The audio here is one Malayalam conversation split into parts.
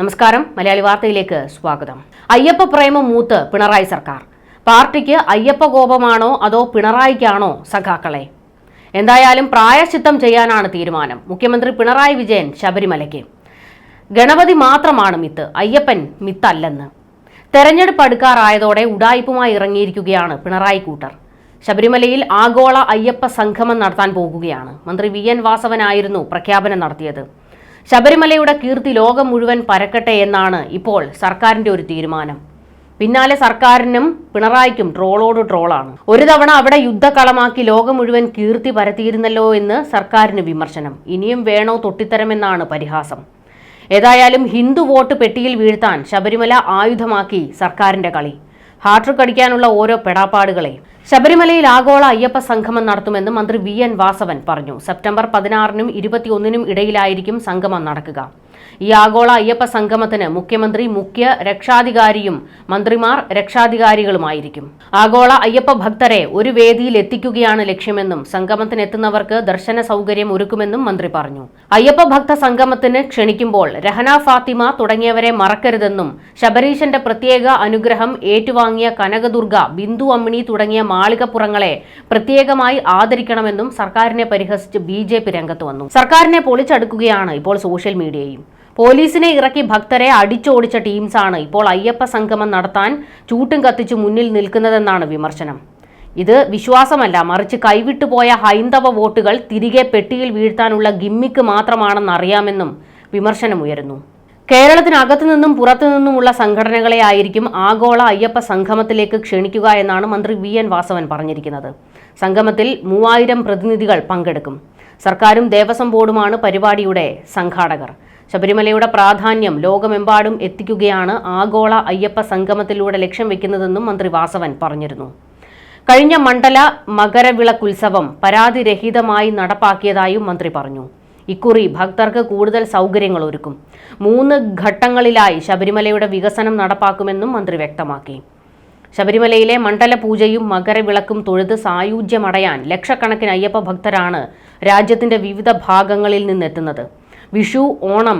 നമസ്കാരം. മലയാളി വാർത്തയിലേക്ക് സ്വാഗതം. അയ്യപ്പ പ്രേമം മൂത്ത് പിണറായി സർക്കാർ. പാർട്ടിക്ക് അയ്യപ്പ കോപമാണോ അതോ പിണറായിക്കാണോ സഖാക്കളെ? എന്തായാലും പ്രായശ്ചിത്തം ചെയ്യാനാണ് തീരുമാനം. മുഖ്യമന്ത്രി പിണറായി വിജയൻ ശബരിമലയ്ക്ക്. ഗണപതി മാത്രമാണ് മിത്ത് അയ്യപ്പൻ മിത്തല്ലെന്ന്. തെരഞ്ഞെടുപ്പ് അടുക്കാറായതോടെ ഉടായ്പുമായി ഇറങ്ങിയിരിക്കുകയാണ് പിണറായി കൂട്ടർ. ശബരിമലയിൽ ആഗോള അയ്യപ്പ സംഗമം നടത്താൻ പോകുകയാണ്. മന്ത്രി വി എൻ വാസവനായിരുന്നു പ്രഖ്യാപനം നടത്തിയത്. ശബരിമലയുടെ കീർത്തി ലോകം മുഴുവൻ പരക്കട്ടെ എന്നാണ് ഇപ്പോൾ സർക്കാരിന്റെ ഒരു തീരുമാനം. പിന്നാലെ സർക്കാരിനും പിണറായിക്കും ട്രോളോട് ട്രോളാണ്. ഒരു തവണ അവിടെ യുദ്ധക്കളമാക്കി ലോകം മുഴുവൻ കീർത്തി പരത്തിയിരുന്നല്ലോ എന്ന് സർക്കാരിന് വിമർശനം. ഇനിയും വേണോ തൊട്ടിത്തരമെന്നാണ് പരിഹാസം. ഏതായാലും ഹിന്ദു വോട്ട് പെട്ടിയിൽ വീഴ്ത്താൻ ശബരിമല ആയുധമാക്കി സർക്കാരിന്റെ കളി. ഹാട്രിക് അടിക്കാനുള്ള ഓരോ പെടാപ്പാടുകളെയും. ശബരിമലയിൽ ആഗോള അയ്യപ്പ സംഗമം നടത്തുമെന്ന് മന്ത്രി വി. എൻ. വാസവൻ പറഞ്ഞു. സെപ്റ്റംബർ പതിനാറിനും ഇരുപത്തിയൊന്നിനും ഇടയിലായിരിക്കും സംഗമം നടക്കുക. ഈ ആഗോള അയ്യപ്പ സംഗമത്തിന് മുഖ്യമന്ത്രി മുഖ്യ രക്ഷാധികാരിയും മന്ത്രിമാർ രക്ഷാധികാരികളുമായിരിക്കും. ആഗോള അയ്യപ്പ ഭക്തരെ ഒരു വേദിയിൽ എത്തിക്കുകയാണ് ലക്ഷ്യമെന്നും സംഗമത്തിനെത്തുന്നവർക്ക് ദർശന സൗകര്യം ഒരുക്കുമെന്നും മന്ത്രി പറഞ്ഞു. അയ്യപ്പ ഭക്ത സംഗമത്തിന് ക്ഷണിക്കുമ്പോൾ രഹന ഫാത്തിമ തുടങ്ങിയവരെ മറക്കരുതെന്നും ശബരീശന്റെ പ്രത്യേക അനുഗ്രഹം ഏറ്റുവാങ്ങിയ കനകദുർഗ ബിന്ദു അമ്മിണി തുടങ്ങിയ മാളികപ്പുറങ്ങളെ പ്രത്യേകമായി ആദരിക്കണമെന്നും സർക്കാരിനെ പരിഹസിച്ച് ബി രംഗത്ത് വന്നു. സർക്കാരിനെ പൊളിച്ചടുക്കുകയാണ് ഇപ്പോൾ സോഷ്യൽ മീഡിയയും. പോലീസിനെ ഇറക്കി ഭക്തരെ അടിച്ചോടിച്ച ടീംസാണ് ഇപ്പോൾ അയ്യപ്പ സംഗമം നടത്താൻ ചൂട്ടും കത്തിച്ചു മുന്നിൽ നിൽക്കുന്നതെന്നാണ് വിമർശനം. ഇത് വിശ്വാസമല്ല. മറിച്ച് കൈവിട്ടുപോയ ഹൈന്ദവ വോട്ടുകൾ തിരികെ പെട്ടിയിൽ വീഴ്ത്താനുള്ള ഗിമ്മിക്ക് മാത്രമാണെന്ന് അറിയാമെന്നും വിമർശനമുയരുന്നു കേരളത്തിനകത്തു നിന്നും പുറത്തു നിന്നുമുള്ള സംഘടനകളെ ആയിരിക്കും ആഗോള അയ്യപ്പ സംഗമത്തിലേക്ക് ക്ഷണിക്കുക എന്നാണ് മന്ത്രി വി. എൻ. വാസവൻ പറഞ്ഞിരിക്കുന്നത്. സംഗമത്തിൽ മൂവായിരം പ്രതിനിധികൾ പങ്കെടുക്കും. സർക്കാരും ദേവസ്വം ബോർഡുമാണ് പരിപാടിയുടെ സംഘാടകർ. ശബരിമലയുടെ പ്രാധാന്യം ലോകമെമ്പാടും എത്തിക്കുകയാണ് ആഗോള അയ്യപ്പ സംഗമത്തിലൂടെ ലക്ഷ്യം വെക്കുന്നതെന്നും മന്ത്രി വാസവൻ പറഞ്ഞിരുന്നു. കഴിഞ്ഞ മണ്ഡല മകരവിളക്കുത്സവം പരാതിരഹിതമായി നടപ്പാക്കിയതായും മന്ത്രി പറഞ്ഞു. ഇക്കുറി ഭക്തർക്ക് കൂടുതൽ സൗകര്യങ്ങൾ ഒരുക്കും. മൂന്ന് ഘട്ടങ്ങളിലായി ശബരിമലയുടെ വികസനം നടപ്പാക്കുമെന്നും മന്ത്രി വ്യക്തമാക്കി. ശബരിമലയിലെ മണ്ഡല പൂജയും മകരവിളക്കും തൊഴുത് സായുജ്യമടയാൻ ലക്ഷക്കണക്കിന് അയ്യപ്പ ഭക്തരാണ് രാജ്യത്തിന്റെ വിവിധ ഭാഗങ്ങളിൽ നിന്നെത്തുന്നത്. വിഷു ഓണം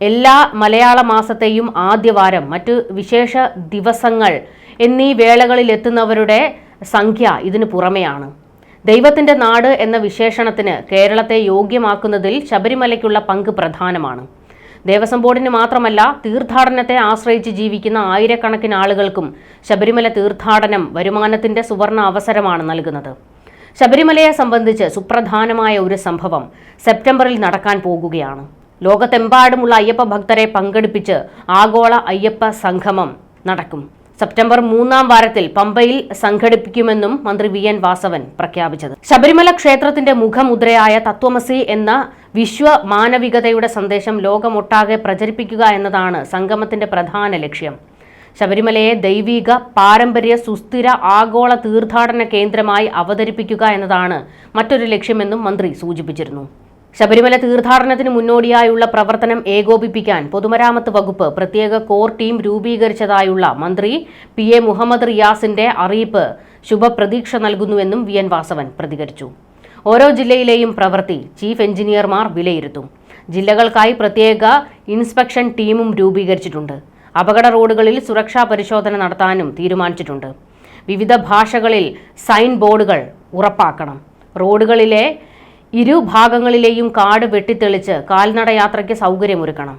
എല്ലാ മലയാള മാസത്തെയും ആദ്യവാരം മറ്റ് വിശേഷ ദിവസങ്ങൾ എന്നീ വേളകളിൽ എത്തുന്നവരുടെ സംഖ്യ ഇതിനു പുറമെയാണ്. ദൈവത്തിന്റെ നാട് എന്ന വിശേഷണത്തിന് കേരളത്തെ യോഗ്യമാക്കുന്നതിൽ ശബരിമലയ്ക്കുള്ള പങ്ക് പ്രധാനമാണ്. ദേവസ്വം ബോർഡിന് മാത്രമല്ല തീർത്ഥാടനത്തെ ആശ്രയിച്ച് ജീവിക്കുന്ന ആയിരക്കണക്കിന് ആളുകൾക്കും ശബരിമല തീർത്ഥാടനം വരുമാനത്തിന്റെ സുവർണ അവസരമാണ് നൽകുന്നത്. ശബരിമലയെ സംബന്ധിച്ച് സുപ്രധാനമായ ഒരു സംഭവം സെപ്റ്റംബറിൽ നടക്കാൻ പോകുകയാണ്. ലോകത്തെമ്പാടുമുള്ള അയ്യപ്പ ഭക്തരെ പങ്കെടുപ്പിച്ച് ആഗോള അയ്യപ്പ സംഗമം നടക്കും. സെപ്റ്റംബർ മൂന്നാം വാരത്തിൽ പമ്പയിൽ സംഘടിപ്പിക്കുമെന്നും മന്ത്രി വി. എൻ. വാസവൻ പ്രഖ്യാപിച്ചത്. ശബരിമല ക്ഷേത്രത്തിന്റെ മുഖമുദ്രയായ തത്വമസി എന്ന വിശ്വ മാനവികതയുടെ സന്ദേശം ലോകമൊട്ടാകെ പ്രചരിപ്പിക്കുക എന്നതാണ് സംഗമത്തിന്റെ പ്രധാന ലക്ഷ്യം. ശബരിമലയെ ദൈവിക പാരമ്പര്യ സുസ്ഥിര ആഗോള തീർത്ഥാടന കേന്ദ്രമായി അവതരിപ്പിക്കുക എന്നതാണ് മറ്റൊരു ലക്ഷ്യമെന്നും മന്ത്രി സൂചിപ്പിച്ചിരുന്നു. ശബരിമല തീർത്ഥാടനത്തിന് മുന്നോടിയായുള്ള പ്രവർത്തനം ഏകോപിപ്പിക്കാൻ പൊതുമരാമത്ത് വകുപ്പ് പ്രത്യേക കോർ ടീം രൂപീകരിച്ചതായുള്ള മന്ത്രി പി എ മുഹമ്മദ് റിയാസിന്റെ അറിയിപ്പ് ശുഭപ്രതീക്ഷ നൽകുന്നുവെന്നും വി എൻ വാസവൻ പ്രതികരിച്ചു. ഓരോ ജില്ലയിലെയും പ്രവൃത്തി ചീഫ് എഞ്ചിനീയർമാർ വിലയിരുത്തും. ജില്ലകൾക്കായി പ്രത്യേക ഇൻസ്പെക്ഷൻ ടീമും രൂപീകരിച്ചിട്ടുണ്ട്. അപകട റോഡുകളിൽ സുരക്ഷാ പരിശോധന നടത്താനും തീരുമാനിച്ചിട്ടുണ്ട്. വിവിധ ഭാഷകളിൽ സൈൻ ബോർഡുകൾ ഉറപ്പാക്കണം. റോഡുകളിലെ ഇരുഭാഗങ്ങളിലെയും കാട് വെട്ടിത്തെളിച്ച് കാൽനടയാത്രയ്ക്ക് സൗകര്യമൊരുക്കണം.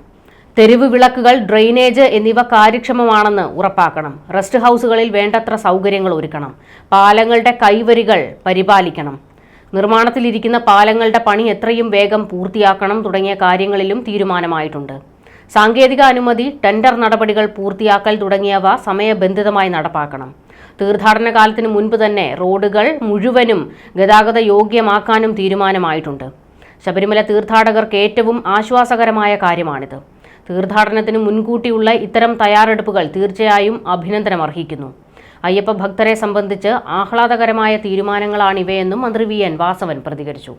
തെരുവ് വിളക്കുകൾ ഡ്രെയിനേജ് എന്നിവ കാര്യക്ഷമമാണെന്ന് ഉറപ്പാക്കണം. റെസ്റ്റ് ഹൗസുകളിൽ വേണ്ടത്ര സൗകര്യങ്ങൾ ഒരുക്കണം. പാലങ്ങളുടെ കൈവരികൾ പരിപാലിക്കണം. നിർമ്മാണത്തിലിരിക്കുന്ന പാലങ്ങളുടെ പണി എത്രയും വേഗം പൂർത്തിയാക്കണം തുടങ്ങിയ കാര്യങ്ങളിലും തീരുമാനമായിട്ടുണ്ട്. സാങ്കേതിക അനുമതി ടെൻഡർ നടപടികൾ പൂർത്തിയാക്കൽ തുടങ്ങിയവ സമയബന്ധിതമായി നടപ്പാക്കണം. തീർത്ഥാടന കാലത്തിന് മുൻപ് തന്നെ റോഡുകൾ മുഴുവനും ഗതാഗത യോഗ്യമാക്കാനും തീരുമാനമായിട്ടുണ്ട്. ശബരിമല തീർത്ഥാടകർക്ക് ഏറ്റവും ആശ്വാസകരമായ കാര്യമാണിത്. തീർത്ഥാടനത്തിന് മുൻകൂട്ടിയുള്ള ഇത്തരം തയ്യാറെടുപ്പുകൾ തീർച്ചയായും അഭിനന്ദനമർഹിക്കുന്നു. അയ്യപ്പ ഭക്തരെ സംബന്ധിച്ച് ആഹ്ലാദകരമായ തീരുമാനങ്ങളാണിവയെന്നും മന്ത്രി വി. എൻ. വാസവൻ പ്രതികരിച്ചു.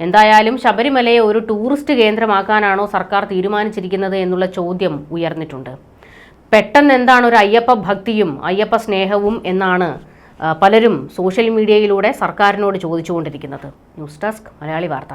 എന്തായാലും ശബരിമലയെ ഒരു ടൂറിസ്റ്റ് കേന്ദ്രമാക്കാനാണോ സർക്കാർ തീരുമാനിച്ചിരിക്കുന്നത് എന്നുള്ള ചോദ്യം ഉയർന്നിട്ടുണ്ട്. പെട്ടെന്ന് എന്താണ് ഒരു അയ്യപ്പ ഭക്തിയും അയ്യപ്പ സ്നേഹവും എന്നാണ് പലരും സോഷ്യൽ മീഡിയയിലൂടെ സർക്കാരിനോട് ചോദിച്ചുകൊണ്ടിരിക്കുന്നത്. ന്യൂസ് ഡെസ്ക് മലയാളി വാർത്ത.